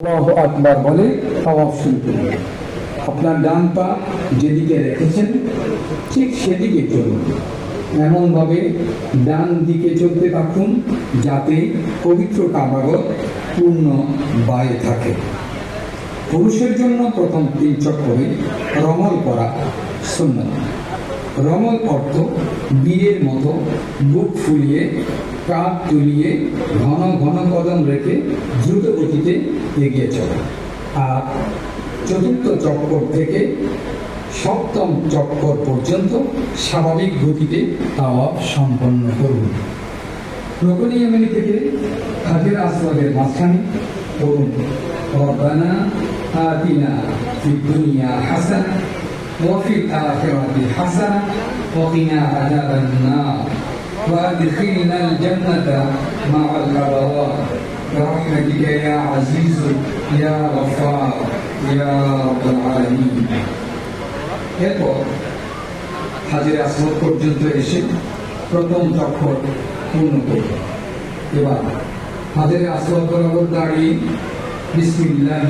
আল্লাহু বলে শুরু করুন। আপনার ডান পা যেদিকে রেখেছেন, ঠিক সেদিকে চলুন। এমনভাবে ডান দিকে চলতে থাকুন, যাতে পবিত্র কাবাগত পূর্ণ বায়ে থাকে। পুরুষের জন্য প্রথম তিন চক্করে রমল করা সুন্নত। রমল অর্থ বীরের মতো বুক ফুলিয়ে, কাঁধ তুলিয়ে, ঘন ঘন কদম রেখে দ্রুত গতিতে এগিয়ে চলা। আর চতুর্থ চক্কর থেকে সপ্তম চক্কর পর্যন্ত স্বাভাবিক গতিতে তাওয়াফ সম্পন্ন করুন। রকনি ইয়ামানি থেকে হাজির আসওয়াদের মাঝখানে করুন আতিনা হাসানা। وفي الآخرة حسنة وقنا عذاب النار وأدخلنا الجنة مع الأبرار برحمتك يا عزيز يا غفار يا رب العالمين এরপর হাজির আসমত পর্যন্ত এসে প্রথম চক্কর পূর্ণ করবে এবার হাজির আসমত বরাবর দাঁড়িয়ে বিসমিল্লাহ